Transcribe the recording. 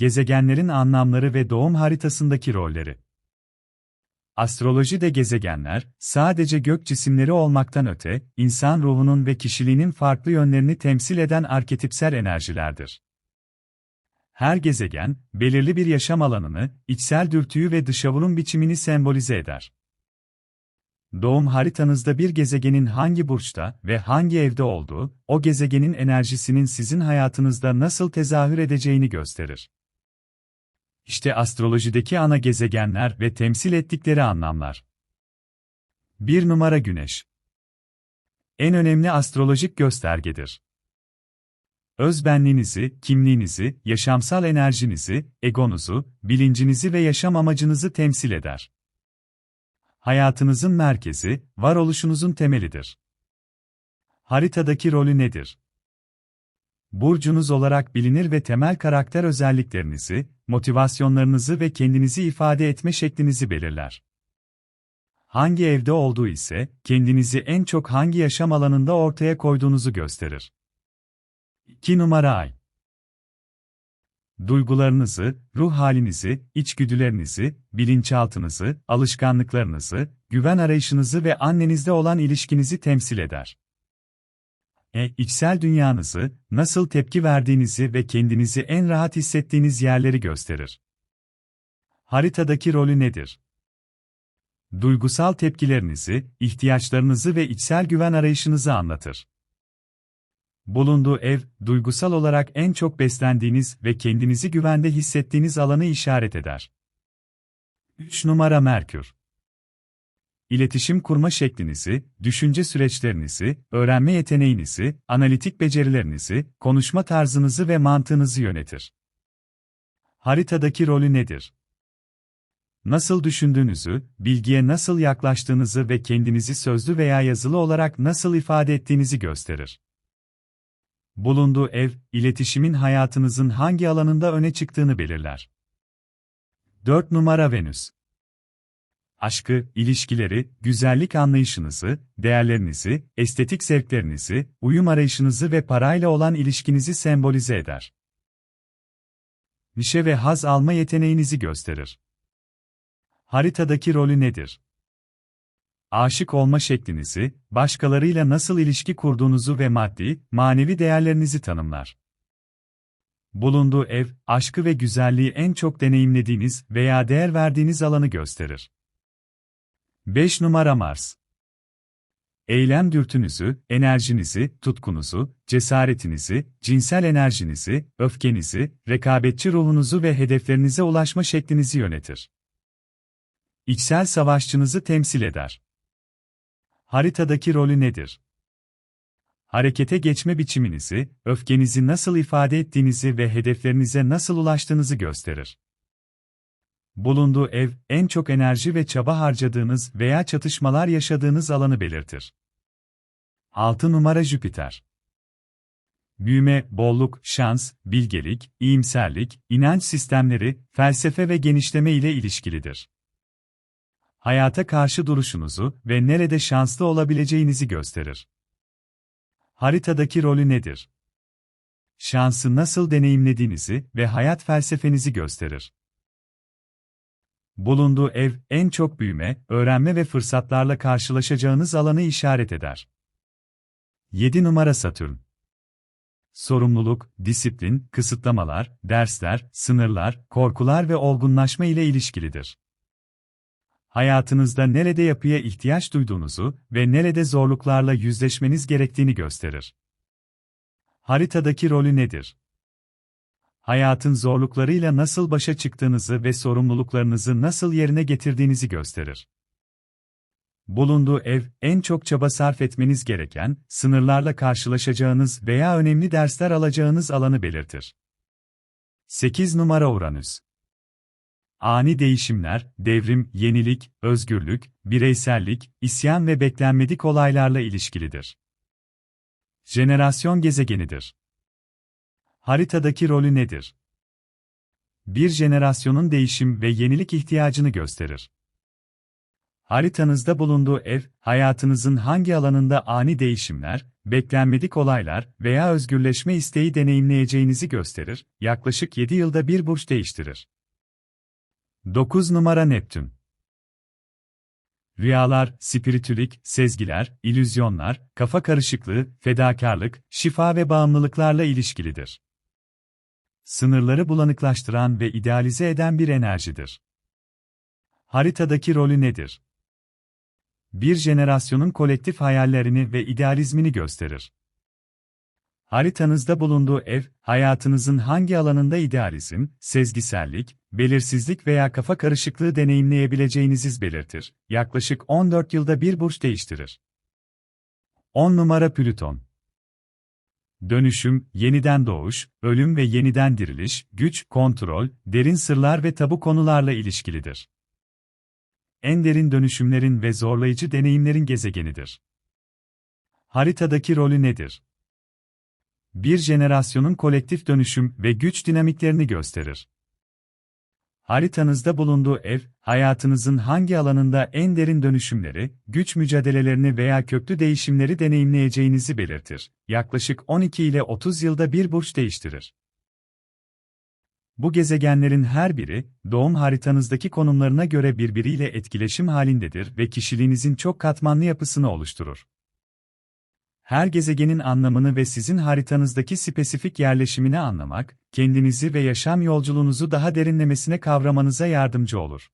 gezegenlerin anlamları ve doğum haritasındaki rolleri. Astrolojide gezegenler, sadece gök cisimleri olmaktan öte, insan ruhunun ve kişiliğinin farklı yönlerini temsil eden arketipsel enerjilerdir. Her gezegen, belirli bir yaşam alanını, içsel dürtüyü ve dışavurun biçimini sembolize eder. Doğum haritanızda bir gezegenin hangi burçta ve hangi evde olduğu, o gezegenin enerjisinin sizin hayatınızda nasıl tezahür edeceğini gösterir. İşte astrolojideki ana gezegenler ve temsil ettikleri anlamlar. 1 numara Güneş. En önemli astrolojik göstergedir. Özbenliğinizi, kimliğinizi, yaşamsal enerjinizi, egonuzu, bilincinizi ve yaşam amacınızı temsil eder. Hayatınızın merkezi, varoluşunuzun temelidir. Haritadaki rolü nedir? Burcunuz olarak bilinir ve temel karakter özelliklerinizi, motivasyonlarınızı ve kendinizi ifade etme şeklinizi belirler. Hangi evde olduğu ise, kendinizi en çok hangi yaşam alanında ortaya koyduğunuzu gösterir. 2 numara ay. Duygularınızı, ruh halinizi, içgüdülerinizi, bilinçaltınızı, alışkanlıklarınızı, güven arayışınızı ve annenizde olan ilişkinizi temsil eder. E, içsel dünyanızı, nasıl tepki verdiğinizi ve kendinizi en rahat hissettiğiniz yerleri gösterir. Haritadaki rolü nedir? Duygusal tepkilerinizi, ihtiyaçlarınızı ve içsel güven arayışınızı anlatır. Bulunduğu ev, duygusal olarak en çok beslendiğiniz ve kendinizi güvende hissettiğiniz alanı işaret eder. 3 numara Merkür İletişim kurma şeklinizi, düşünce süreçlerinizi, öğrenme yeteneğinizi, analitik becerilerinizi, konuşma tarzınızı ve mantığınızı yönetir. Haritadaki rolü nedir? Nasıl düşündüğünüzü, bilgiye nasıl yaklaştığınızı ve kendinizi sözlü veya yazılı olarak nasıl ifade ettiğinizi gösterir. Bulunduğu ev, iletişimin hayatınızın hangi alanında öne çıktığını belirler. 4 numara Venüs aşkı, ilişkileri, güzellik anlayışınızı, değerlerinizi, estetik zevklerinizi, uyum arayışınızı ve parayla olan ilişkinizi sembolize eder. Nişe ve haz alma yeteneğinizi gösterir. Haritadaki rolü nedir? Aşık olma şeklinizi, başkalarıyla nasıl ilişki kurduğunuzu ve maddi, manevi değerlerinizi tanımlar. Bulunduğu ev, aşkı ve güzelliği en çok deneyimlediğiniz veya değer verdiğiniz alanı gösterir. 5 numara Mars. Eylem dürtünüzü, enerjinizi, tutkunuzu, cesaretinizi, cinsel enerjinizi, öfkenizi, rekabetçi ruhunuzu ve hedeflerinize ulaşma şeklinizi yönetir. İçsel savaşçınızı temsil eder. Haritadaki rolü nedir? Harekete geçme biçiminizi, öfkenizi nasıl ifade ettiğinizi ve hedeflerinize nasıl ulaştığınızı gösterir bulunduğu ev, en çok enerji ve çaba harcadığınız veya çatışmalar yaşadığınız alanı belirtir. 6 numara Jüpiter. Büyüme, bolluk, şans, bilgelik, iyimserlik, inanç sistemleri, felsefe ve genişleme ile ilişkilidir. Hayata karşı duruşunuzu ve nerede şanslı olabileceğinizi gösterir. Haritadaki rolü nedir? Şansı nasıl deneyimlediğinizi ve hayat felsefenizi gösterir bulunduğu ev, en çok büyüme, öğrenme ve fırsatlarla karşılaşacağınız alanı işaret eder. 7 numara Satürn Sorumluluk, disiplin, kısıtlamalar, dersler, sınırlar, korkular ve olgunlaşma ile ilişkilidir. Hayatınızda nerede yapıya ihtiyaç duyduğunuzu ve nerede zorluklarla yüzleşmeniz gerektiğini gösterir. Haritadaki rolü nedir? Hayatın zorluklarıyla nasıl başa çıktığınızı ve sorumluluklarınızı nasıl yerine getirdiğinizi gösterir. Bulunduğu ev, en çok çaba sarf etmeniz gereken, sınırlarla karşılaşacağınız veya önemli dersler alacağınız alanı belirtir. 8 numara Uranüs Ani değişimler, devrim, yenilik, özgürlük, bireysellik, isyan ve beklenmedik olaylarla ilişkilidir. Jenerasyon gezegenidir. Haritadaki rolü nedir? Bir jenerasyonun değişim ve yenilik ihtiyacını gösterir. Haritanızda bulunduğu ev, hayatınızın hangi alanında ani değişimler, beklenmedik olaylar veya özgürleşme isteği deneyimleyeceğinizi gösterir, yaklaşık 7 yılda bir burç değiştirir. 9 numara Neptün Rüyalar, spiritülik, sezgiler, ilüzyonlar, kafa karışıklığı, fedakarlık, şifa ve bağımlılıklarla ilişkilidir. Sınırları bulanıklaştıran ve idealize eden bir enerjidir. Haritadaki rolü nedir? Bir jenerasyonun kolektif hayallerini ve idealizmini gösterir. Haritanızda bulunduğu ev, hayatınızın hangi alanında idealizm, sezgisellik, belirsizlik veya kafa karışıklığı deneyimleyebileceğinizi belirtir. Yaklaşık 14 yılda bir burç değiştirir. 10 numara Plüton Dönüşüm, yeniden doğuş, ölüm ve yeniden diriliş, güç, kontrol, derin sırlar ve tabu konularla ilişkilidir. En derin dönüşümlerin ve zorlayıcı deneyimlerin gezegenidir. Haritadaki rolü nedir? Bir jenerasyonun kolektif dönüşüm ve güç dinamiklerini gösterir. Haritanızda bulunduğu ev, hayatınızın hangi alanında en derin dönüşümleri, güç mücadelelerini veya köklü değişimleri deneyimleyeceğinizi belirtir. Yaklaşık 12 ile 30 yılda bir burç değiştirir. Bu gezegenlerin her biri, doğum haritanızdaki konumlarına göre birbiriyle etkileşim halindedir ve kişiliğinizin çok katmanlı yapısını oluşturur. Her gezegenin anlamını ve sizin haritanızdaki spesifik yerleşimini anlamak, kendinizi ve yaşam yolculuğunuzu daha derinlemesine kavramanıza yardımcı olur.